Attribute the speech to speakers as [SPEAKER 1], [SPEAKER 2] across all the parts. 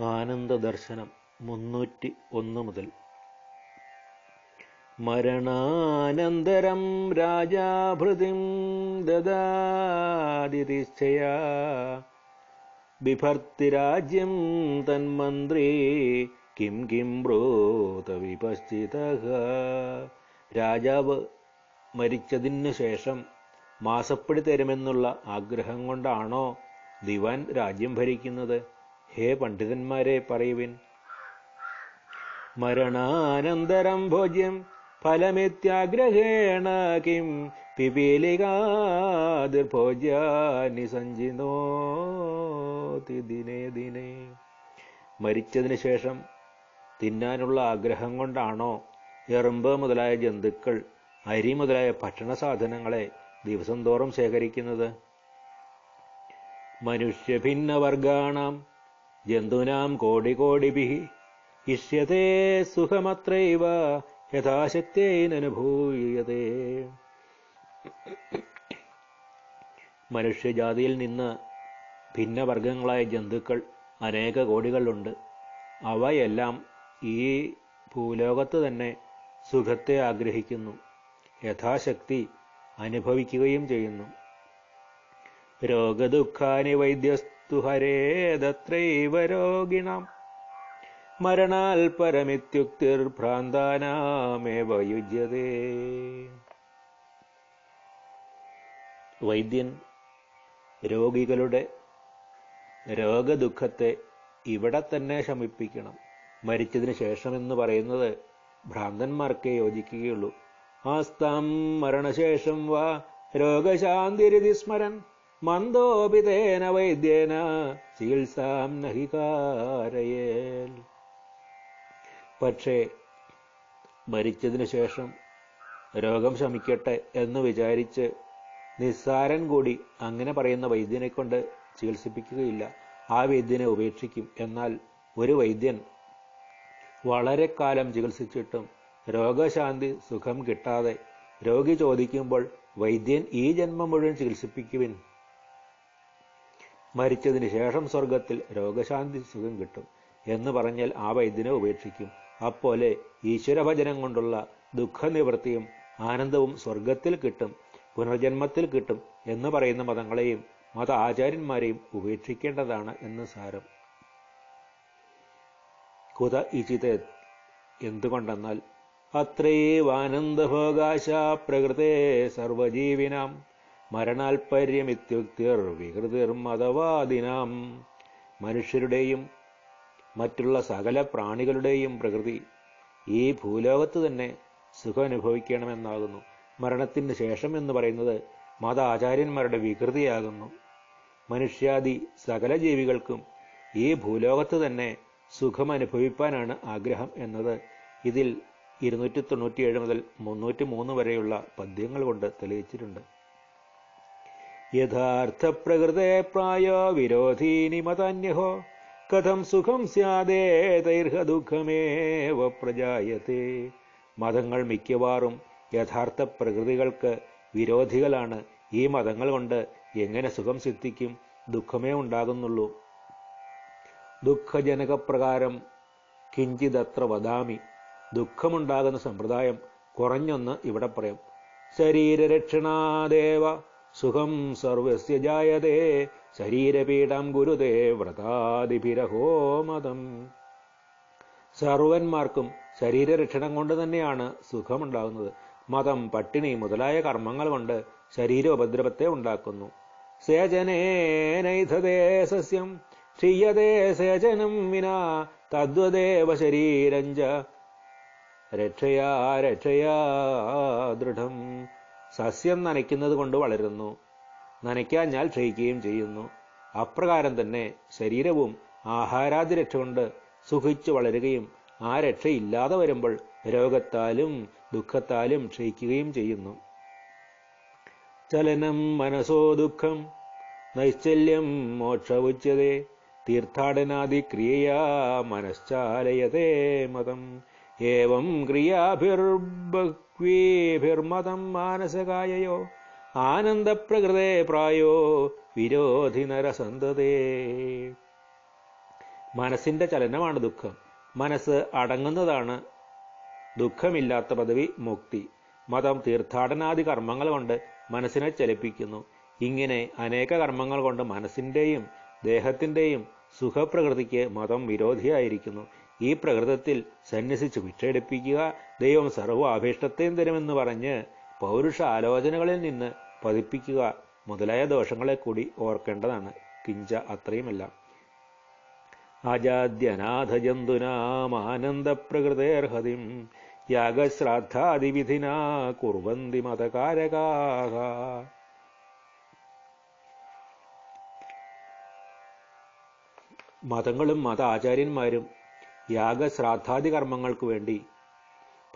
[SPEAKER 1] ആനന്ദദർശനം മുന്നൂറ്റി ഒന്ന് മുതൽ. മരണാനന്തരം രാജാഭൃതിം ദദാതിരിശ്ചയാ ബിഭർത്തിരാജ്യം തന്മന്ത്രി കിം കിം ബ്രോത വിപശ്ചിത. രാജാവ് മരിച്ചതിനു ശേഷം മാസപ്പടി തരുമെന്നുള്ള ആഗ്രഹം കൊണ്ടാണോ ദിവാൻ രാജ്യം ഭരിക്കുന്നത്? ഹേ പണ്ഡിതന്മാരെ പറയുവിൻ. മരണാനന്തരം ഭോജ്യം ഫലമിത്യാഗ്രഹേണ കിം ദിനേ മരിച്ചതിന് ശേഷം തിന്നാനുള്ള ആഗ്രഹം കൊണ്ടാണോ എറുമ്പ് മുതലായ ജന്തുക്കൾ അരി മുതലായ ഭക്ഷണ സാധനങ്ങളെ ദിവസം തോറും ശേഖരിക്കുന്നത്? മനുഷ്യഭിന്നവർഗാണാം ജന്തുനാം കോടികോടിഭി ഇഷ്യത്തെ സുഖമത്രൈവ യഥാശക്തിയനുഭൂയതേ മനുഷ്യജാതിയിൽ നിന്ന് ഭിന്നവർഗങ്ങളായ ജന്തുക്കൾ അനേക കോടികളുണ്ട്. അവയെല്ലാം ഈ ഭൂലോകത്ത് തന്നെ സുഖത്തെ ആഗ്രഹിക്കുന്നു യഥാശക്തി അനുഭവിക്കുകയും ചെയ്യുന്നു. രോഗദുഃഖാനി വൈദ്യസ്തു ഹരേതത്രൈവ രോഗിണാം മരണാൽ പരമിത്യുക്തിർഭ്രാന്താനാമേവ യുജ്യതേ. വൈദ്യൻ രോഗികളുടെ രോഗദുഃഖത്തെ ഇവിടെ തന്നെ ശമിപ്പിക്കണം. മരിച്ചതിന് ശേഷം എന്ന് പറയുന്നത് ഭ്രാന്തന്മാർക്കേ യോജിക്കുകയുള്ളൂ. ആസ്താം മരണശേഷം വാ രോഗശാന്തിരിതി സ്മരൻ. മന്ദോപിതേന വൈദ്യേന ചികിത്സാം നഹികാരയേൽ പക്ഷേ മരിച്ചതിനു ശേഷം രോഗം ശമിക്കട്ടെ എന്ന് വിചാരിച്ച് നിസ്സാരൻ കൂടി അങ്ങനെ പറയുന്ന വൈദ്യനെ കൊണ്ട് ചികിത്സിപ്പിക്കുകയില്ല. ആ വൈദ്യനെ ഉപേക്ഷിക്കും. എന്നാൽ ഒരു വൈദ്യൻ വളരെ കാലം ചികിത്സിച്ചിട്ടും രോഗശാന്തി സുഖം കിട്ടാതെ രോഗി ചോദിക്കുമ്പോൾ വൈദ്യൻ ഈ ജന്മം മുഴുവൻ ചികിത്സിപ്പിക്കുവിൻ. മരിച്ചതിന് ശേഷം സ്വർഗത്തിൽ രോഗശാന്തി സുഖം കിട്ടും എന്ന് പറഞ്ഞാൽ ആ വൈദ്യനെ ഉപേക്ഷിക്കും. അപ്പോലെ ഈശ്വരഭജനം കൊണ്ടുള്ള ദുഃഖനിവൃത്തിയും ആനന്ദവും സ്വർഗത്തിൽ കിട്ടും പുനർജന്മത്തിൽ കിട്ടും എന്ന് പറയുന്ന മതങ്ങളെയും മത ആചാര്യന്മാരെയും ഉപേക്ഷിക്കേണ്ടതാണ് എന്ന് സാരം. കുത ഇചിത എന്തുകൊണ്ടെന്നാൽ അത്രയേവാനന്ദഭോകാശ പ്രകൃതേ സർവജീവിനാം മരണാൽപര്യമിത്യുക്തിർ വികൃതിർ മതവാദിനാം. മനുഷ്യരുടെയും മറ്റുള്ള സകല പ്രാണികളുടെയും പ്രകൃതി ഈ ഭൂലോകത്ത് തന്നെ സുഖം അനുഭവിക്കണമെന്നാകുന്നു മരണത്തിന് ശേഷം എന്ന് പറയുന്നത് മത ആചാര്യന്മാരുടെ വികൃതിയാകുന്നു. മനുഷ്യാദി സകല ജീവികൾക്കും ഈ ഭൂലോകത്ത് തന്നെ സുഖം അനുഭവിപ്പാനാണ് ആഗ്രഹം എന്നത് ഇതിൽ ഇരുന്നൂറ്റി തൊണ്ണൂറ്റിയേഴ് മുതൽ മുന്നൂറ്റി മൂന്ന് വരെയുള്ള പദ്യങ്ങൾ കൊണ്ട് തെളിയിച്ചിട്ടുണ്ട്. യഥാർത്ഥ പ്രകൃതേ പ്രായോ വിരോധീനി മതാന്യഹോ കഥം സുഖം സ്യാദേതൈർഹ ദുഃഖമേവ പ്രജായത്തെ. മതങ്ങൾ മിക്കവാറും യഥാർത്ഥ പ്രകൃതികൾക്ക് വിരോധികളാണ്. ഈ മതങ്ങൾ കൊണ്ട് എങ്ങനെ സുഖം സിദ്ധിക്കും? ദുഃഖമേ ഉണ്ടാകുന്നുള്ളൂ. ദുഃഖജനകപ്രകാരം കിഞ്ചിതത്ര വദാമി. ദുഃഖമുണ്ടാകുന്ന സമ്പ്രദായം കുറഞ്ഞൊന്ന് ഇവിടെ പറയാം. ശരീരരക്ഷണാദേവ സുഖം സർവസ്യ ശരീരപീഠം ഗുരുതേ വ്രതാദിഭിരഹോ മതം. സർവന്മാർക്കും ശരീരരക്ഷണം കൊണ്ട് തന്നെയാണ് സുഖമുണ്ടാകുന്നത്. മതം പട്ടിണി മുതലായ കർമ്മങ്ങൾ കൊണ്ട് ശരീരോപദ്രവത്തെ ഉണ്ടാക്കുന്നു. സേചനേനൈധതേ ക്ഷീയതേ സേചനം വിനാ തദ്വദേവ ശരീരഞ്ച. രക്ഷയാ രക്ഷയാ ദൃഢം. സസ്യം നനയ്ക്കുന്നത് കൊണ്ട് വളരുന്നു. നനയ്ക്കാഞ്ഞാൽ ക്ഷയിക്കുകയും ചെയ്യുന്നു. അപ്രകാരം തന്നെ ശരീരവും ആഹാരാദി രക്ഷ കൊണ്ട് സുഖിച്ചു വളരുകയും ആ രക്ഷയില്ലാതെ വരുമ്പോൾ രോഗത്താലും ദുഃഖത്താലും ക്ഷയിക്കുകയും ചെയ്യുന്നു. ചലനം മനസ്സോ ദുഃഖം നൈശ്ചല്യം മോക്ഷവുച്ചതേ തീർത്ഥാടനാദി ക്രിയയാ മനശ്ചാലയതേ മതം. ഏവം ക്രിയാഭിർബഹ്വീഭിർമതം മാനസകായയോ ആനന്ദപ്രകൃതേ പ്രായോ വിരോധി നരസന്തതേ മനസ്സിന്റെ ചലനമാണ് ദുഃഖം. മനസ്സ് അടങ്ങുന്നതാണ് ദുഃഖമില്ലാത്ത പദവി മുക്തി. മതം തീർത്ഥാടനാദി കർമ്മങ്ങൾ കൊണ്ട് മനസ്സിനെ ചലിപ്പിക്കുന്നു. ഇങ്ങനെ അനേക കർമ്മങ്ങൾ കൊണ്ട് മനസ്സിന്റെയും ദേഹത്തിന്റെയും സുഖപ്രകൃതിക്ക് മതം വിരോധിയായിരിക്കുന്നു. ഈ പ്രകൃതത്തിൽ സന്യസിച്ച് ഭിക്ഷയെടുപ്പിക്കുക ദൈവം സർവ അഭീഷ്ടത്തെയും തരുമെന്ന് പറഞ്ഞ് പൗരുഷ ആലോചനകളിൽ നിന്ന് പതിപ്പിക്കുക മുതലായ ദോഷങ്ങളെ കൂടി ഓർക്കേണ്ടതാണ്. കിഞ്ച അത്രയുമല്ല. അജാദ്യനാഥജന്തുനാമാനന്ദപ്രകൃതേർഹതിം യാഗശ്രാദ്ധാദിവിധിനാ കുർവന്തി മതകാരകാഹ. മതങ്ങളും മത ആചാര്യന്മാരും യാഗശ്രാദ്ധാദി കർമ്മങ്ങൾക്ക് വേണ്ടി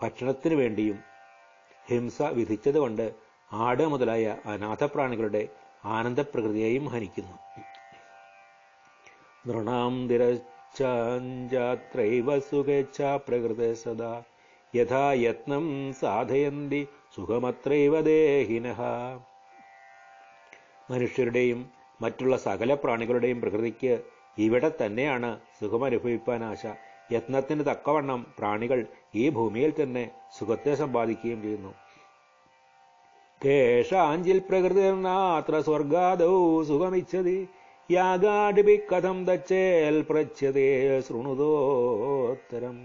[SPEAKER 1] ഭക്ഷണത്തിനു വേണ്ടിയും ഹിംസ വിധിച്ചതുകൊണ്ട് ആട് മുതലായ അനാഥപ്രാണികളുടെ ആനന്ദപ്രകൃതിയെയും ഹനിക്കുന്നു. നൃണാം സദാ യഥാ യത്നം സാധയന്തി സുഖമത്രൈവ ദേഹിനഃ. മനുഷ്യരുടെയും മറ്റുള്ള സകല പ്രാണികളുടെയും പ്രകൃതിക്ക് ഇവിടെ തന്നെയാണ് സുഖമനുഭവിപ്പാൻ ആശ യത്നത്തിന് തക്കവണ്ണം പ്രാണികൾ ഈ ഭൂമിയിൽ തന്നെ സുഖത്തെ സമ്പാദിക്കുകയും ചെയ്യുന്നു. കേഷാഞ്ചിൽ പ്രകൃതിർനാത്ര സ്വർഗാദൗ സുഖമിച്ഛതി യാഗാടിപി കഥം തച്ചേൽ പ്രച്ഛതേ ശൃണുതോത്തരം.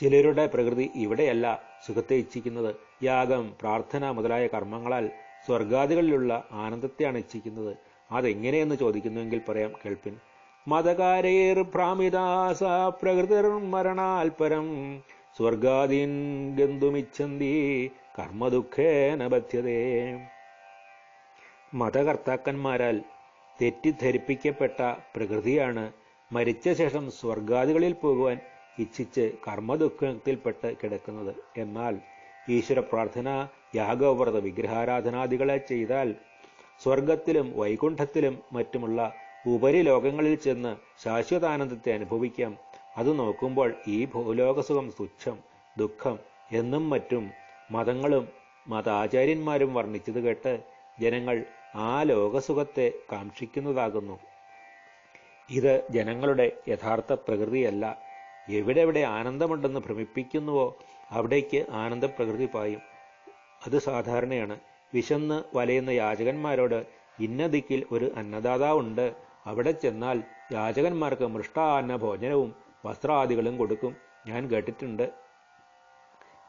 [SPEAKER 1] ചിലരുടെ പ്രകൃതി ഇവിടെയല്ല സുഖത്തെ ഇച്ഛിക്കുന്നത്. യാഗം പ്രാർത്ഥന മുതലായ കർമ്മങ്ങളാൽ സ്വർഗാദികളിലുള്ള ആനന്ദത്തെയാണ് ഇച്ഛിക്കുന്നത്. അതെങ്ങനെയെന്ന് ചോദിക്കുന്നുവെങ്കിൽ പറയാം കേൾപ്പിൻ. മതകാരേർ ഭ്രാമിദാസ പ്രകൃതിർ മരണാൽപരം. സ്വർഗാദീൻ ഗന്തുമിച്ഛന്തി കർമ്മദുഃഖേന ബധ്യതേ. മതകർത്താക്കന്മാരാൽ തെറ്റിദ്ധരിപ്പിക്കപ്പെട്ട പ്രകൃതിയാണ് മരിച്ച ശേഷം സ്വർഗാദികളിൽ പോകുവാൻ ഇച്ഛിച്ച് കർമ്മദുഃഖത്തിൽപ്പെട്ട് കിടക്കുന്നത്. എന്നാൽ ഈശ്വര പ്രാർത്ഥന യാഗവ്രത വിഗ്രഹാരാധനാദികളെ ചെയ്താൽ സ്വർഗത്തിലും വൈകുണ്ഠത്തിലും മറ്റുമുള്ള ഉപരിലോകങ്ങളിൽ ചെന്ന് ശാശ്വതാനന്ദത്തെ അനുഭവിക്കാം. അത് നോക്കുമ്പോൾ ഈ ഭൂലോകസുഖം തുച്ഛം ദുഃഖം എന്നും മറ്റും മതങ്ങളും മതാചാര്യന്മാരും വർണിച്ചത് കേട്ട് ജനങ്ങൾ ആ ലോകസുഖത്തെ കാക്ഷിക്കുന്നതാകുന്നു. ഇത് ജനങ്ങളുടെ യഥാർത്ഥ പ്രകൃതിയല്ല. എവിടെവിടെ ആനന്ദമുണ്ടെന്ന് ഭ്രമിപ്പിക്കുന്നുവോ അവിടേക്ക് ആനന്ദപ്രകൃതി പായും. അത് സാധാരണയാണ്. വിശന്ന് വലയുന്ന യാചകന്മാരോട് ഇന്ന ദിക്കിൽ ഒരു അന്നദാതാവുണ്ട്. അവിടെ ചെന്നാൽ യാചകന്മാർക്ക് മൃഷ്ടാന്ന ഭോജനവും വസ്ത്രാദികളും കൊടുക്കും. ഞാൻ കേട്ടിട്ടുണ്ട്.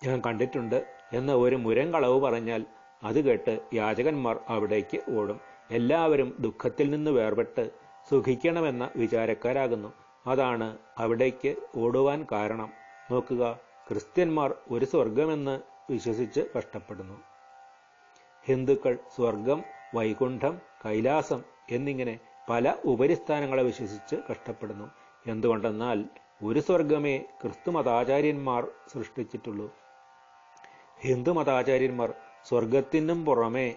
[SPEAKER 1] ഞാൻ കണ്ടിട്ടുണ്ട് എന്ന് ഒരു മുരങ്കളവ് പറഞ്ഞാൽ അത് കേട്ട് യാചകന്മാർ അവിടേക്ക് ഓടും. എല്ലാവരും ദുഃഖത്തിൽ നിന്ന് വേർപെട്ട് സുഖിക്കണമെന്ന വിചാരക്കാരാകുന്നു. അതാണ് അവിടേക്ക് ഓടുവാൻ കാരണം. നോക്കുക ക്രിസ്ത്യന്മാർ ഒരു സ്വർഗമെന്ന് വിശ്വസിച്ച് കഷ്ടപ്പെടുന്നു. ഹിന്ദുക്കൾ സ്വർഗം വൈകുണ്ഠം കൈലാസം എന്നിങ്ങനെ പല ഉപരിസ്ഥാനങ്ങളെ വിശ്വസിച്ച് കഷ്ടപ്പെടുന്നു. എന്തുകൊണ്ടെന്നാൽ ഒരു സ്വർഗമേ ക്രിസ്തുമതാചാര്യന്മാർ സൃഷ്ടിച്ചിട്ടുള്ളൂ. ഹിന്ദു മതാചാര്യന്മാർ സ്വർഗത്തിനും പുറമേ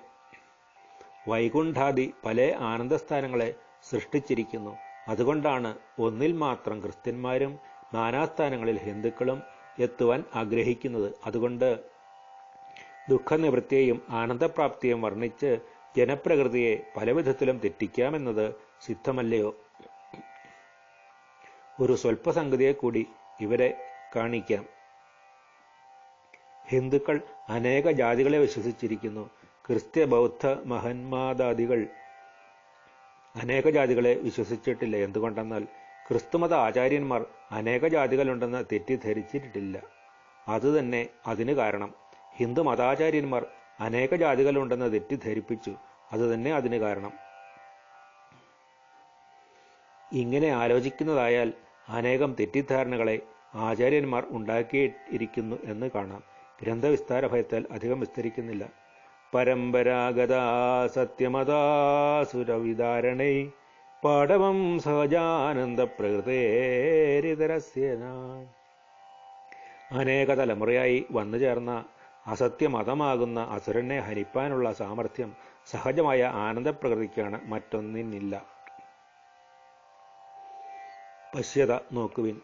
[SPEAKER 1] വൈകുണ്ഠാദി പല ആനന്ദസ്ഥാനങ്ങളെ സൃഷ്ടിച്ചിരിക്കുന്നു. അതുകൊണ്ടാണ് ഒന്നിൽ മാത്രം ക്രിസ്ത്യന്മാരും നാനാസ്ഥാനങ്ങളിൽ ഹിന്ദുക്കളും എത്തുവാൻ ആഗ്രഹിക്കുന്നത്. അതുകൊണ്ട് ദുഃഖനിവൃത്തിയെയും ആനന്ദപ്രാപ്തിയെയും വർണിച്ച് ജനപ്രകൃതിയെ പലവിധത്തിലും തെറ്റിക്കാമെന്നത് സിദ്ധമല്ലയോ? ഒരു സ്വൽപ്പസംഗതിയെ കൂടി ഇവരെ കാണിക്കാം. ഹിന്ദുക്കൾ അനേക ജാതികളെ വിശ്വസിച്ചിരിക്കുന്നു. ക്രിസ്ത്യ ബൗദ്ധ മഹന്മാദാദികൾ അനേക ജാതികളെ വിശ്വസിച്ചിട്ടില്ല. എന്തുകൊണ്ടെന്നാൽ ക്രിസ്തുമത ആചാര്യന്മാർ അനേക ജാതികളുണ്ടെന്ന് തെറ്റിദ്ധരിച്ചിട്ടില്ല. അതുതന്നെ അതിന് കാരണം ഹിന്ദു മതാചാര്യന്മാർ അനേക ജാതികളുണ്ടെന്ന് തെറ്റിദ്ധരിപ്പിച്ചു. അതുതന്നെ അതിന് കാരണം. ഇങ്ങനെ ആലോചിക്കുന്നതായാൽ അനേകം തെറ്റിദ്ധാരണകളെ ആചാര്യന്മാർ ഉണ്ടാക്കിയിരിക്കുന്നു എന്ന് കാണാം. ഗ്രന്ഥവിസ്താര ഭയത്താൽ അധികം വിസ്തരിക്കുന്നില്ല. പരമ്പരാഗത സത്യമതാസുരവിധാരണൈ പാടവം സഹജാനന്ദ പ്രകൃതേരിതരസ്യന. അനേക തലമുറയായി വന്നു ചേർന്ന അസത്യമതമാകുന്ന അസുരനെ ഹരിപ്പാനുള്ള സാമർഥ്യം സഹജമായ ആനന്ദപ്രകൃതിക്കാണ് മറ്റൊന്നിനില്ല. പശ്യത നോക്കുവിൻ.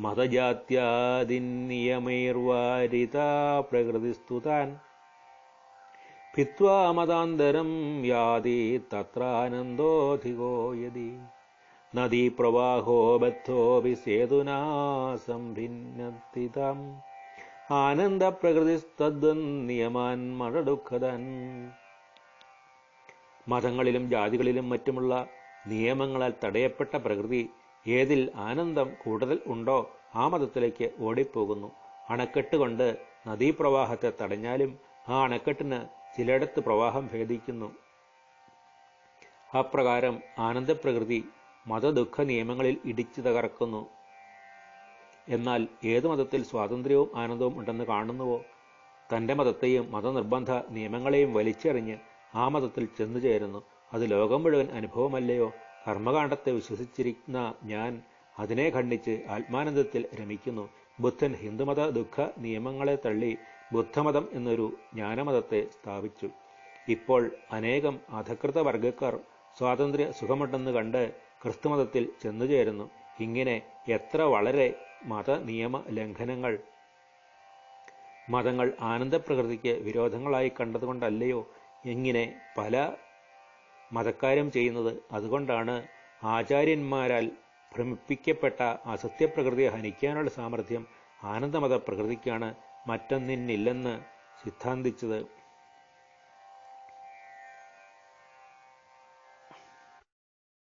[SPEAKER 1] മതജാത്യാദിനിയമൈർവാരിത പ്രകൃതിസ്തുതാൻ. ഭിത്വാ മതാന്തരം യാതി തത്രാനന്ദോധികോ യതി. നദീപ്രവാഹോ ബദ്ധോപി സേതുനാ സംഭിന്നത്തിതാം മതങ്ങളിലും ജാതികളിലും മറ്റുമുള്ള നിയമങ്ങളാൽ തടയപ്പെട്ട പ്രകൃതി ഏതിൽ ആനന്ദം കൂടുതൽ ഉണ്ടോ ആ മതത്തിലേക്ക് ഓടിപ്പോകുന്നു. അണക്കെട്ട് കൊണ്ട് നദീപ്രവാഹത്തെ തടഞ്ഞാലും ആ അണക്കെട്ടിന് ചിലയിടത്ത് പ്രവാഹം ഭേദിക്കുന്നു. അപ്രകാരം ആനന്ദപ്രകൃതി മതദുഃഖ നിയമങ്ങളിൽ ഇടിച്ചു തകർക്കുന്നു. എന്നാൽ ഏത് മതത്തിൽ സ്വാതന്ത്ര്യവും ആനന്ദവും ഉണ്ടെന്ന് കാണുന്നുവോ? തന്റെ മതത്തെയും മതനിർബന്ധ നിയമങ്ങളെയും വലിച്ചെറിഞ്ഞ് ആ മതത്തിൽ ചെന്നു ചേരുന്നു. അത് ലോകം മുഴുവൻ അനുഭവമല്ലയോ? കർമ്മകാണ്ഡത്തെ വിശ്വസിച്ചിരിക്കുന്ന ഞാൻ അതിനെ ഖണ്ഡിച്ച് ആത്മാനന്ദത്തിൽ രമിക്കുന്നു. ബുദ്ധൻ ഹിന്ദുമത ദുഃഖ നിയമങ്ങളെ തള്ളി ബുദ്ധമതം എന്നൊരു ജ്ഞാനമതത്തെ സ്ഥാപിച്ചു. ഇപ്പോൾ അനേകം അധകൃത വർഗക്കാർ സ്വാതന്ത്ര്യ സുഖമുണ്ടെന്ന് കണ്ട് ക്രിസ്തുമതത്തിൽ ചെന്നുചേരുന്നു. ഇങ്ങനെ എത്ര വളരെ മത നിയമ ലംഘനങ്ങൾ മതങ്ങൾ ആനന്ദപ്രകൃതിക്ക് വിരോധങ്ങളായി കണ്ടതുകൊണ്ടല്ലയോ? ഇങ്ങനെ പല മതക്കാരും ചെയ്യുന്നത് അതുകൊണ്ടാണ് ആചാര്യന്മാരാൽ ഭ്രമിപ്പിക്കപ്പെട്ട അസത്യപ്രകൃതിയെ ഹനിക്കാനുള്ള സാമർഥ്യം ആനന്ദമത പ്രകൃതിക്കാണ് മറ്റൊന്നിനില്ലെന്ന് സിദ്ധാന്തിച്ചത്.